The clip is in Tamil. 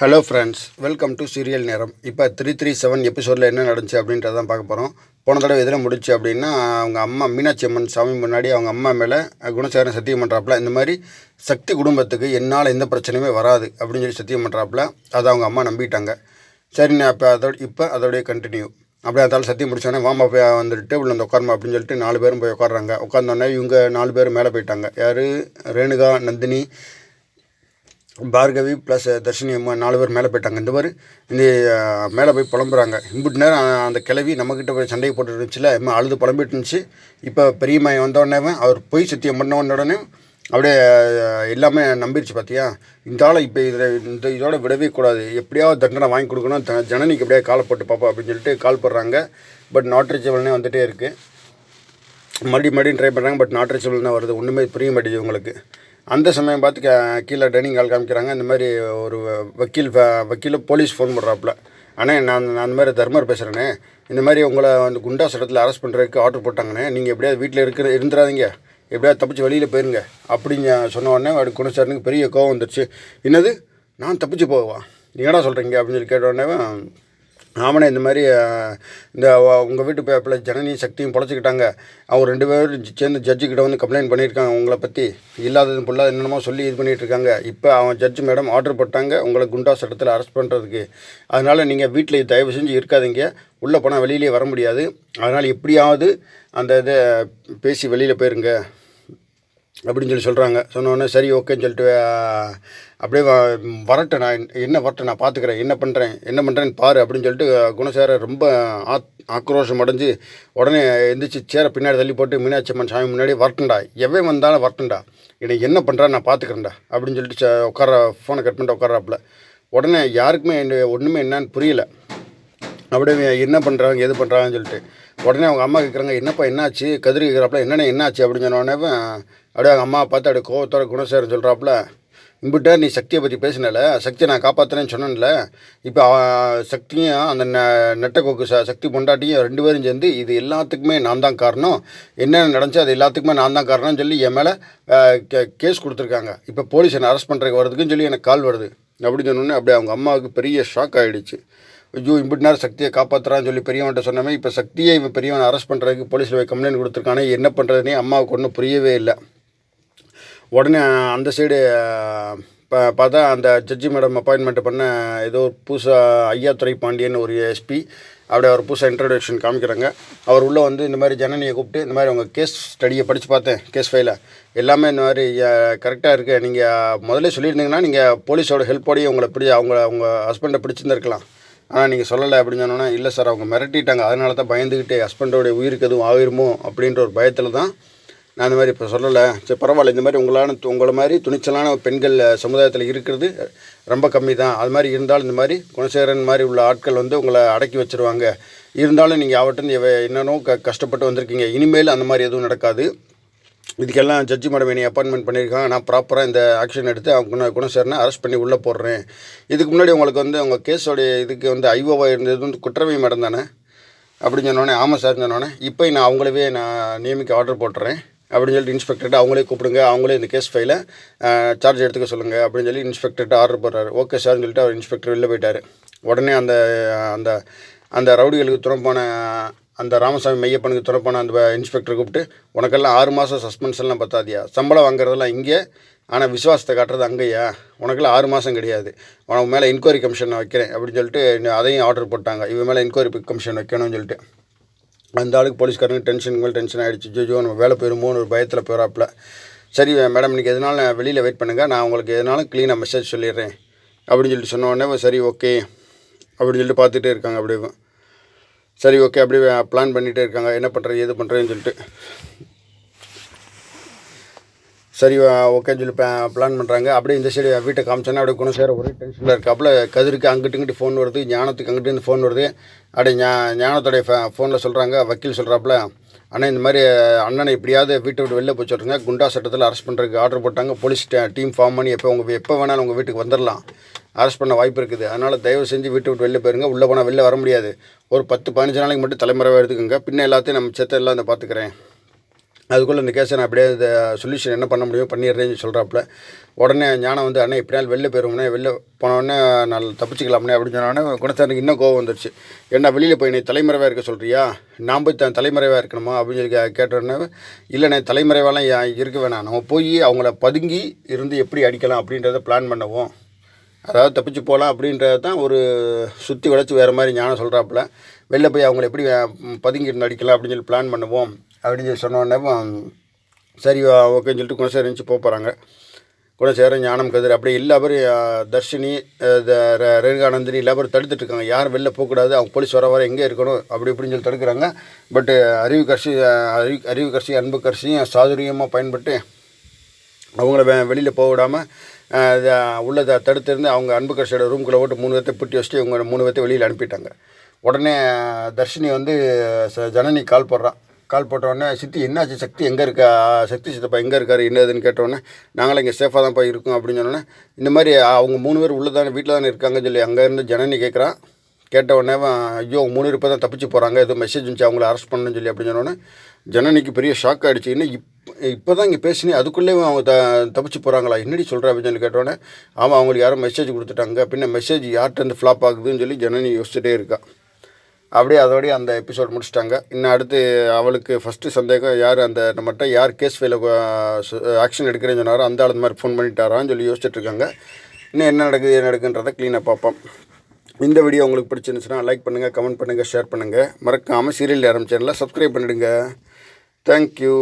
Hello friends welcome to serial நேரம் இப்போ த்ரீ த்ரீ செவன் எபிசோடில் என்ன நடந்துச்சு அப்படின்றதான் பார்க்க போகிறோம் போன தடவை எதில் முடிச்சு அப்படின்னா அவங்க அம்மா மீனாட்சி அம்மன் சாமி முன்னாடி அவங்க அம்மா மேலே குணசேகரன் சத்தியம் பண்ணுறாப்புல இந்த மாதிரி சக்தி குடும்பத்துக்கு என்னால் எந்த பிரச்சனையுமே வராது அப்படின்னு சொல்லி சத்தியம் பண்ணுறாப்புல அதை அவங்க அம்மா நம்பிட்டாங்க. சரி நான் இப்போ அதோட இப்போ அதோடைய கண்டினியூ அப்படியே அதால் சத்தியம் முடிச்சோடனே வாமா போய் வந்துட்டு உள்ள வந்து உட்காருமா அப்படின்னு சொல்லிட்டு நாலு பேரும் போய் உட்காடுறாங்க உட்காந்தோடனே இவங்க நாலு பேர் மேலே போயிட்டாங்க. யார்? ரேணுகா நந்தினி பார்கவி ப்ளஸ் தர்ஷினி அம்மா நாலு பேர் மேலே போயிட்டாங்க. இந்த மாதிரி இந்த மேலே போய் புலம்புறாங்க. இம்புட்டு நேரம் அந்த கிளவி நம்மக்கிட்ட போய் சண்டையை போட்டு இருந்துச்சுல அம்மா அழுது புலம்பிட்டு இருந்துச்சு. இப்போ பெரியம்மா வந்தோடனே அவர் பொய் சத்தியம் பண்ண உடனே அப்படியே எல்லாமே நம்பிருச்சு பார்த்தியா இந்த ஆளை இப்போ இதில் இந்த இதோட விடவே கூடாது. எப்படியாவது தண்டனை வாங்கி கொடுக்கணும். த- ஜனனிக்கு எப்படியா காலை போட்டு பார்ப்போம் அப்படின்னு சொல்லிட்டு கால் போடுறாங்க. பட் நாட் ரீச்சபிள்னே வந்துகிட்டே இருக்குது மறுபடியும் மறுபடியும் ட்ரை பண்ணுறாங்க பட் நாட் ரீச்சபிள் தான் வருது. ஒன்றுமே புரிய மாட்டேங்குது உங்களுக்கு அந்த சமயம் பார்த்து க- கீழே டைனிங் ஹால் காமிக்கிறாங்க. இந்த மாதிரி ஒரு வக்கீல் வக்கீல் போலீஸ் ஃபோன் பண்ணுறாப்புல அண்ணே நான் நான் அந்த மாதிரி தர்மர் பேசுகிறேனே இந்த மாதிரி உங்களை வந்து குண்டா சட்டத்தில் அரெஸ்ட் பண்ணுறதுக்கு ஆர்டர் போட்டாங்கண்ணே. நீங்கள் எப்படியாவது வீட்டில் இருக்கிற இருந்துடாதீங்க எப்படியாவது தப்பிச்சு வெளியில் போயிருங்க. அப்படின்னு சொன்ன உடனே அப்படி குணசாரனுக்கு பெரிய கோவம் வந்துருச்சு. என்னது? நான் தப்பிச்சு போவா நீங்கள் என்னடா சொல்கிறீங்க அப்படின்னு சொல்லி கேட்ட உடனே ஆமாண்ணே இந்த மாதிரி இந்த உங்கள் வீட்டு பேப்பில் ஜனனி சக்தியும் பொழைச்சிக்கிட்டாங்க. அவங்க ரெண்டு பேரும் சேர்ந்து ஜட்ஜுக்கிட்ட வந்து கம்ப்ளைண்ட் பண்ணியிருக்காங்க உங்களை பற்றி இல்லாதது ஃபுல்லாக என்னென்னமோ சொல்லி இது பண்ணிகிட்ருக்காங்க. இருக்காங்க இப்போ அவன் ஜட்ஜு மேடம் ஆர்டர் போட்டாங்க உங்களை குண்டா சட்டத்தில் அரெஸ்ட் பண்ணுறதுக்கு அதனால் நீங்கள் வீட்டில் தயவு செஞ்சு இருக்காதீங்க. உள்ளே போனால் வெளியிலே வர முடியாது. அதனால் எப்படியாவது அந்த இதை பேசி வெளியில் போயிருங்க. அப்படின்னு சொல்லி சொல்கிறாங்க சொன்னோடனே சரி ஓகேன்னு சொல்லிட்டு அப்படியே வ- நான். என்ன வரட்டேன்? நான் பார்த்துக்கிறேன் என்ன பண்ணுறேன் என்ன பண்ணுறேன்னு பாரு அப்படின்னு சொல்லிட்டு குணசேர ரொம்ப ஆத் ஆக்ரோஷம் அடைஞ்சு உடனே எந்திரிச்சு சேரை பின்னாடி தள்ளி போட்டு மீனாட்சி அம்மன் சாமி முன்னாடி வரட்டும்டா. எவன் வந்தாலும் வரட்டும்டா. என்னை என்ன பண்ணுறா நான் பார்த்துக்கிறேன்டா அப்படின்னு சொல்லிட்டு ச- உட்கார ஃபோனை கட் பண்ணிட்டு உட்காராப்புல உடனே யாருக்குமே என்ன ஒன்றுமே என்னன்னு புரியல. அப்படியே என்ன பண்ணுறாங்க எது பண்ணுறாங்கன்னு சொல்லிட்டு. உடனே அவங்க அம்மா கேட்குறாங்க என்னப்பா என்னாச்சு? கதிரி கேட்குறாப்புல என்னென்ன என்னாச்சு? அப்படின்னு சொன்னோடனே அப்படியே அவங்க அம்மா பார்த்து அப்படியே கோவத்தோட குணசேகரன் சொல்கிறாப்புல இம்பிட்ட நீ சக்தியை பற்றி பேசினல சக்தியை நான் காப்பாற்றுறேன்னு சொன்னேன்ல. இப்போ சக்தியும் அந்த நெ நெட்டக்கோக்கு ச சக்தி பொண்டாட்டியும் ரெண்டு பேரும் சேர்ந்து இது எல்லாத்துக்குமே நான் தான் காரணம். என்னென்ன நடந்துச்சு அது எல்லாத்துக்குமே நான் தான் காரணம்னு சொல்லி என் மேலே கேஸ் கொடுத்துருக்காங்க. இப்போ போலீஸ் என்னை அரெஸ்ட் பண்ணுறதுக்கு வரதுக்குன்னு சொல்லி எனக்கு கால் வருது. அப்படின்னு சொன்னோன்னே அப்படியே அவங்க அம்மாவுக்கு பெரிய ஷாக் ஆகிடுச்சு ஐயோ இப்படி நேரம் சக்தியை காப்பாற்றுறான்னு சொல்லி பெரியவன்ட்ட சொன்னமே இப்போ சக்தியை இவன் பெரியவனை அரெஸ்ட் பண்ணுறதுக்கு போலீஸில் போய் கம்ப்ளைண்ட் கொடுத்துருக்கானே என்ன பண்ணுறதுனே அம்மாவுக்கு ஒன்றும் புரியவே இல்லை. உடனே அந்த சைடு இப்போ பார்த்தா அந்த ஜட்ஜி மேடம் அப்பாயின்மெண்ட் பண்ண ஏதோ ஒரு புதுசாக துறை பாண்டியன் ஒரு எஸ்பி அப்படியே அவர் புதுசாக இன்ட்ரடக்ஷன் காமிக்கிறாங்க. அவர் உள்ளே வந்து இந்த மாதிரி ஜனனியை கூப்பிட்டு இந்த மாதிரி உங்கள் கேஸ் ஸ்டடியை படித்து பார்த்தேன் கேஸ் ஃபைலை எல்லாமே இந்த மாதிரி கரெக்டாக இருக்குது நீங்கள் முதல்ல சொல்லியிருந்தீங்கன்னா நீங்கள் போலீஸோட ஹெல்ப்போடையே உங்களை பிடி அவங்க அவங்க ஹஸ்பண்டை பிடிச்சிருந்துருக்கலாம். ஆனால் நீங்கள் சொல்லலை அப்படின்னு சொன்னோன்னா இல்லை சார் அவங்க மிரட்டிட்டாங்க. அதனால தான் பயந்துக்கிட்டு ஹஸ்பண்டோடைய உயிருக்கு எதுவும் ஆகிருமோ அப்படின்ற ஒரு பயத்தில் தான் நான் இந்த மாதிரி இப்போ சொல்லலை. சரி பரவாயில்ல இந்த மாதிரி உங்களான உங்களை மாதிரி துணிச்சலான பெண்கள் சமுதாயத்தில் இருக்கிறது ரொம்ப கம்மி தான் அது மாதிரி இருந்தாலும் இந்த மாதிரி குணசேகரன் மாதிரி உள்ள ஆட்கள் வந்து உங்களை அடக்கி வச்சுருவாங்க. இருந்தாலும் நீங்கள் அவர்கிட்ட என்னென்னோ க கஷ்டப்பட்டு வந்திருக்கீங்க. இனிமேல் அந்த மாதிரி எதுவும் நடக்காது. இதுக்கெல்லாம் ஜட்ஜி மேடம் என்னை அப்பாயின்மெண்ட் பண்ணியிருக்காங்க. நான் ப்ராப்பராக இந்த ஆக்ஷன் எடுத்து அவங்க குண குணசேரனை அரெஸ்ட் பண்ணி உள்ளே போடுறேன். இதுக்கு முன்னாடி உங்களுக்கு வந்து உங்கள் கேஸோடைய இதுக்கு வந்து ஐஓவாக இருந்தது வந்து குற்றவை மேடம் தானே? அப்படின்னு சொன்னோடனே ஆமாம் சார் சொன்னோடனே இப்போ நான் அவங்களவே நான் நியமிக்க ஆர்டர் போட்டுறேன். அப்படின்னு சொல்லிட்டு இன்ஸ்பெக்டர்கிட்ட அவங்களே கூப்பிடுங்க அவங்களே இந்த கேஸ் ஃபைலை சார்ஜ் எடுத்துக்க சொல்லுங்கள் அப்படின்னு சொல்லி இன்ஸ்பெக்டர்கிட்ட ஆர்டர் போடுறாரு. ஓகே சார்னு சொல்லிட்டு அவர் இன்ஸ்பெக்டர் வெளில போயிட்டார். உடனே அந்த அந்த அந்த ரவுடிகளுக்கு துறப்பான அந்த ராமசாமி மையப்பனுக்கு துறப்பான அந்த இன்ஸ்பெக்டர் கூப்பிட்டு உனக்கெல்லாம் ஆறு மாதம் சஸ்பென்ஷன்லாம் எல்லாம் பத்தாதியா? சம்பளம் வாங்குறதெல்லாம் இங்கே ஆனால் விசுவாசத்தை காட்டுறது அங்கேயா? உனக்கெல்லாம் ஆறு மாதம் கிடையாது. உனக்கு மேலே இன்கொயரி கமிஷன் நான் வைக்கிறேன். அப்படின்னு சொல்லிட்டு அதையும் ஆர்டர் போட்டாங்க. இவன் மேலே இன்கொயரி கமிஷன் வைக்கணும்னு சொல்லிட்டு. அந்த ஆளுக்கு போலீஸ்காரங்க டென்ஷனுக்கு மேலே டென்ஷன் ஆகிடுச்சு ஜோஜோ நம்ம வேலை போயிருமோன்னு ஒரு பயத்தில் போகிறாப்புல சரி மேடம் இன்றைக்கி எதனாலும் வெளியில் வெயிட் பண்ணுங்கள் நான் உங்களுக்கு எதனாலும் க்ளீனாக மெசேஜ் சொல்லிடுறேன். அப்படின்னு சொல்லிட்டு சொன்னோடனே சரி ஓகே அப்படின்னு சொல்லிட்டு பார்த்துட்டே இருக்காங்க அப்படியே. சரி ஓகே அப்படியே பிளான் பண்ணிகிட்டே இருக்காங்க. என்ன பண்ணுறது எது பண்ணுறேன்னு சொல்லிட்டு. சரி ஓகேன்னு சொல்லி பிளான் பண்ணுறாங்க அப்படியே இந்த சைடு வீட்டை காமிச்சோன்னா அப்படியே குணசேர ஒரே டென்ஷனில் இருக்காப்புல. கதிருக்கு அங்கிட்டு இங்கிட்டு ஃபோன் வருது ஞானத்துக்கு அங்கிட்டு ஃபோன் வருது. அப்படியே ஞா ஞானத்தோடைய ஃபோனில் சொல்கிறாங்க வக்கீல் சொல்கிறாப்புல அண்ணன் இந்த மாதிரி அண்ணனை எப்படியாவது வீட்டை விட்டு வெளில போய் சொல்லுங்க குண்டா சட்டத்தில் அரெஸ்ட் பண்ணுறதுக்கு ஆர்டர் போட்டாங்க. போலீஸ் டீம் ஃபார்ம் பண்ணி எப்போ உங்கள் எப்போ வேணாலும் உங்கள் வீட்டுக்கு வந்துடலாம் அரெஸ்ட் பண்ண வாய்ப்பு இருக்குது. அதனால் தயவு செஞ்சு வீட்டை விட்டு வெளில போயிருங்க. உள்ளே போனால் வெளில வர முடியாது. ஒரு பத்து பதினஞ்சு நாளைக்கு மட்டும் தலைமுறைவாக எடுத்துக்கோங்க பின்ன எல்லாத்தையும் நம்ம செத்த எல்லாம் இந்த பார்த்துக்கிறேன். அதுக்குள்ளே இந்த கேஸை நான் அப்படியே இந்த சொல்யூஷன் என்ன பண்ண முடியும் பண்ணிடுறேன்னு சொல்கிறாப்புல உடனே ஞானம் வந்து அண்ணே எப்படியாலும் வெளில போயிருவோம்னே வெளில போனோடனே நான் தப்பிச்சிக்கலாம்னே அப்படின்னு சொன்னோடனே குணசாரனுக்கு இன்னும் கோவம் வந்துருச்சு. என்ன வெளியில் போய் நீ தலைமறைவாக இருக்க சொல்கிறியா நான் போய் தன் தலைமறைவாக இருக்கணுமா? அப்படின்னு சொல்லி கே- கேட்டோடனே இல்லைண்ணே தலைமறைவாலாம் இருக்க வேணாம். நம்ம போய் அவங்கள பதுங்கி இருந்து எப்படி அடிக்கலாம் அப்படின்றத பிளான் பண்ணுவோம். அதாவது தப்பிச்சு போகலாம் அப்படின்றது தான் ஒரு சுற்றி வளைச்சி வேறு மாதிரி ஞானம் சொல்கிறாப்புல வெளில போய் அவங்கள எப்படி பதுங்கி இருந்து அடிக்கலாம் அப்படின்னு சொல்லி பிளான் பண்ணுவோம். அப்படின்னு சொல்லி சொன்னோடனே சரி ஓகேன்னு சொல்லிட்டு குணசேகர் இருந்துச்சு போக போகிறாங்க குணசேகரன் ஞானம் கதிர் அப்படி இல்லை அவர் தர்ஷினி அஹ், த- ரேணுகானந்தினி எல்லா தடுத்துட்டு இருக்காங்க. யாரும் வெளில போகக்கூடாது அவங்க போலீஸ் வர வர எங்கே இருக்கணும் அப்படி இப்படின்னு சொல்லி தடுக்கிறாங்க. பட்டு அறிவு கர்ஷி அறிவு அறிவு கர்ஷி அன்பு கர்ஷியும் சாதுரியமாக பயன்பட்டு அவங்கள வெ வெளியில் போக விடாமல் உள்ளதை தடுத்திருந்து அவங்க அன்பு கட்சியோட ரூம்குள்ளே போட்டு மூணு பேர்த்தை பிட்டி வச்சுட்டு இவங்க மூணு பேர்த்தை வெளியில் அனுப்பிட்டாங்க. உடனே தர்ஷினி வந்து ச- ஜனனி கால் போடுறான் கால் போட்ட உடனே சித்தி என்னாச்சு சக்தி? எங்கே இருக்கா? சக்தி சித்தப்பா எங்கே இருக்கார்? என்னதுன்னு கேட்டோடனே நாங்களும் இங்கே சேஃபாக தான் போய் இருக்கோம் அப்படின்னு சொன்னோன்னே இந்த மாதிரி அவங்க மூணு பேர் உள்ளே தானே வீட்டில் தானே இருக்காங்கன்னு சொல்லி அங்கேருந்து ஜனனி கேட்குறான் கேட்ட உடனே ஐயோ அவங்க மூணு பேர் தான் தப்பிச்சு போகிறாங்க ஏதோ மெசேஜ் இருந்துச்சு அவங்கள அரெஸ்ட் பண்ணணும்னு சொல்லி அப்படின்னு சொன்னோன்னே ஜனனிக்கு பெரிய ஷாக் ஆகிடுச்சு இன்னும் இப் இப்போ தான் இங்கே பேசினே அதுக்குள்ளேயும் அவங்க த தப்பிச்சு போகிறாங்களா என்னடி சொல்கிற அப்படின்னு சொல்லி கேட்டோன்னே ஆமாம் அவங்களுக்கு யாரும் மெசேஜ் கொடுத்துட்டாங்க. பின்ன மெசேஜ் யார்கிட்ட ஃப்ளாப் ஆகுதுன்னு சொல்லி ஜனனி யோசிச்சுட்டே இருக்கா. அப்படியே அதோடய அந்த எபிசோட் முடிச்சிட்டாங்க. இன்னும் அடுத்து அவளுக்கு ஃபஸ்ட்டு சந்தேகம் யார் அந்த நம்மகிட்ட யார் கேஸ் ஃபைல ஆக்ஷன் எடுக்கிறேன்னு சொன்னாரோ அந்த ஆள் இந்த மாதிரி ஃபோன் பண்ணிட்டாரான்னு சொல்லி யோசிச்சுட்டு இருக்காங்க. இன்னும் என்ன நடக்குது என்ன நடக்குன்றதை க்ளீனாக பார்ப்போம். இந்த வீடியோ உங்களுக்கு பிடிச்சிருந்துச்சுன்னா லைக் பண்ணுங்கள் கமெண்ட் பண்ணுங்கள் ஷேர் பண்ணுங்கள் மறக்காமல் சீரியல் ஆரம்பிச்சேனில் சப்ஸ்கிரைப் பண்ணிடுங்க. Thank you